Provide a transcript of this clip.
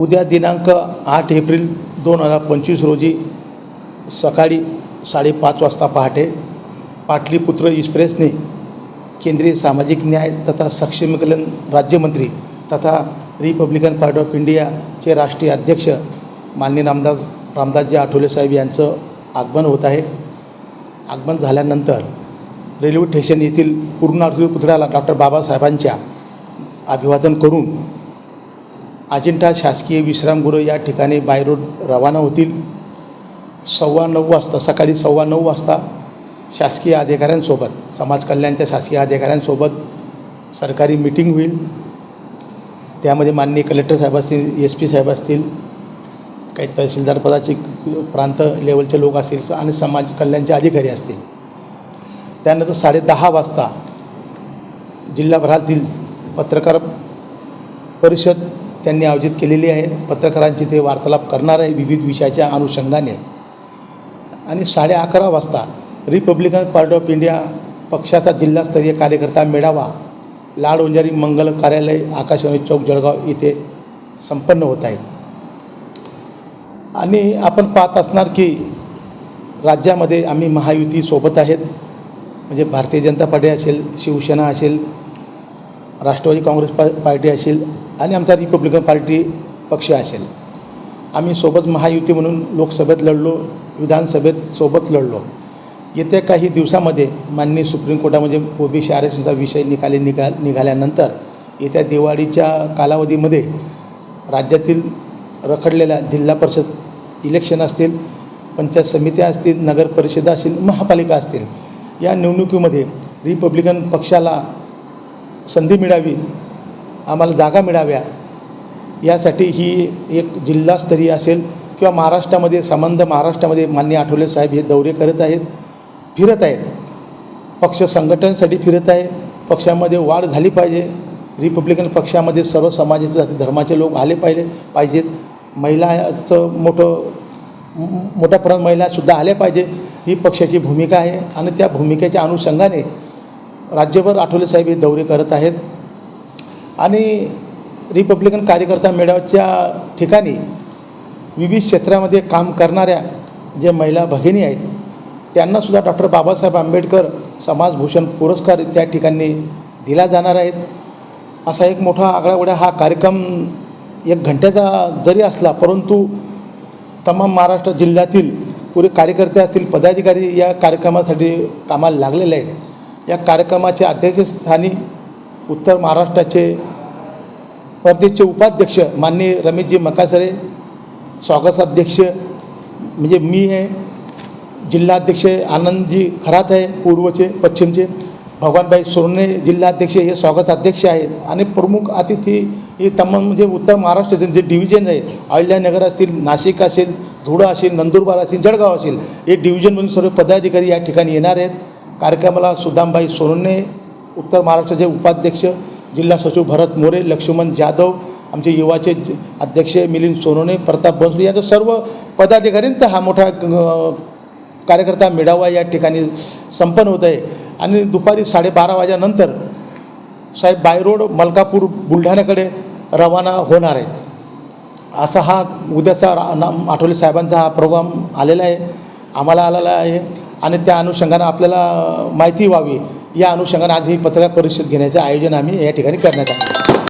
उद्या दिनांक आठ एप्रिल दोन हजार पंचवीस रोजी सकाळी साडेपाच वाजता पहाटे पाटलीपुत्र एक्सप्रेसने केंद्रीय सामाजिक न्याय तथा सक्षमीकरण राज्यमंत्री तथा रिपब्लिकन पार्टी ऑफ इंडियाचे राष्ट्रीय अध्यक्ष माननीय रामदास रामदासजी आठवले साहेब यांचं आगमन होत आहे. आगमन झाल्यानंतर रेल्वे स्टेशन येथील पूर्णार्थी पुतळ्याला डॉक्टर बाबासाहेबांच्या अभिवादन करून अजिंठा शासकीय विश्रामगृह या ठिकाणी बाय रोड रवाना होतील. सव्वा नऊ वाजता सकाळी सव्वा नऊ वाजता शासकीय अधिकाऱ्यांसोबत समाज कल्याणच्या शासकीय अधिकाऱ्यांसोबत सरकारी मिटिंग होईल. त्यामध्ये माननीय कलेक्टर साहेब असतील एस पी साहेब असतील काही तहसीलदार पदाचे प्रांत लेवलचे लोक असतील आणि समाज कल्याणचे अधिकारी असतील. त्यानंतर साडेदहा वाजता जिल्हाभरातील पत्रकार परिषद त्यांनी आयोजित केलेली आहे. पत्रकारांची ते वार्तालाप करणार आहे विविध विषयाच्या अनुषंगाने. आणि साडे अकरा वाजता रिपब्लिकन पार्टी ऑफ इंडिया पक्षाचा जिल्हास्तरीय कार्यकर्ता मेळावा लाड ओंजारी मंगल कार्यालय आकाशवाणी चौक जळगाव इथे संपन्न होत आहे. आणि आपण पाहत असणार की राज्यामध्ये आम्ही महायुती सोबत आहेत. म्हणजे भारतीय जनता पार्टी असेल शिवसेना असेल राष्ट्रवादी काँग्रेस पा पार्टी असेल आणि आमचा रिपब्लिकन पार्टी पक्ष असेल. आम्ही सोबत महायुती म्हणून लोकसभेत लढलो विधानसभेत सोबत लढलो. येत्या काही दिवसामध्ये माननीय सुप्रीम कोर्टामध्ये ओबीसी आरक्षणचा विषय निकाली निका निघाल्यानंतर येत्या दिवाळीच्या कालावधीमध्ये राज्यातील रखडलेल्या जिल्हा परिषद इलेक्शन असतील पंचायत समित्या असतील नगर परिषदा असतील महापालिका असतील या निवडणुकीमध्ये रिपब्लिकन पक्षाला संधी मिळावी आम्हाला जागा मिळाव्या. यासाठी ही एक जिल्हास्तरीय असेल किंवा महाराष्ट्रामध्ये संबंध महाराष्ट्रामध्ये मान्य आठवले साहेब हे दौरे करत आहेत फिरत आहेत. पक्ष संघटनसाठी फिरत आहे. पक्षामध्ये वाढ झाली पाहिजे. रिपब्लिकन पक्षामध्ये सर्व समाजाचे जाती धर्माचे लोक आले पाहिजे पाहिजेत. महिलाचं मोठं मोठ्या प्रमाणात महिलासुद्धा आल्या पाहिजे. ही पक्षाची भूमिका आहे आणि त्या भूमिकेच्या अनुषंगाने राज्यभर आठवले साहेब हे दौरे करत आहेत. आणि रिपब्लिकन कार्यकर्ता मेळाव्याच्या ठिकाणी विविध क्षेत्रामध्ये काम करणाऱ्या जे महिला भगिनी आहेत त्यांनासुद्धा डॉक्टर बाबासाहेब आंबेडकर समाजभूषण पुरस्कार त्या ठिकाणी दिला जाणार आहेत असा एक मोठा आगळावेगळा हा कार्यक्रम एक घंट्याचा जरी असला परंतु तमाम महाराष्ट्र जिल्ह्यातील पुरे कार्यकर्ते असतील पदाधिकारी या कार्यक्रमासाठी कामाला लागलेले आहेत. या कार्यक्रमाच्या अध्यक्षस्थानी उत्तर महाराष्ट्राचे प्रदेशचे उपाध्यक्ष माननीय रमेशजी मकासरे स्वागताध्यक्ष म्हणजे मी आहे जिल्हाध्यक्ष आनंदजी खरात आहे पूर्वचे पश्चिमचे. भगवानबाई सोरणे जिल्हाध्यक्ष हे स्वागताध्यक्ष आहेत. आणि प्रमुख अतिथी हे तमाम म्हणजे उत्तर महाराष्ट्राचे जे डिव्हिजन आहे. अहिल्यानगर असतील नाशिक असेल धुळं असेल नंदुरबार असेल जळगाव असेल हे डिव्हिजनमधून सर्व पदाधिकारी या ठिकाणी येणार आहेत. कार्यक्रमाला सुदामबाई सोरणे उत्तर महाराष्ट्राचे उपाध्यक्ष जिल्हा सचिव भरत मोरे लक्ष्मण जाधव आमचे युवाचे अध्यक्ष मिलिंद सोनोने प्रताप बनसोडे यांचा सर्व पदाधिकाऱ्यांचा हा मोठा कार्यकर्ता मेळावा या ठिकाणी संपन्न होत आहे. आणि दुपारी साडेबारा वाजेनंतर साहेब बाय रोड मलकापूर बुलढाण्याकडे रवाना होणार आहेत. असा हा उद्याचा नाम आठवले साहेबांचा हा प्रोग्राम आलेला आहे. आम्हाला आलेला आहे आणि त्या अनुषंगानं आपल्याला माहिती व्हावी. या अनुषंगाने आज ही पत्रकार परिषद घेण्याचं आयोजन आम्ही या ठिकाणी करण्यात आलं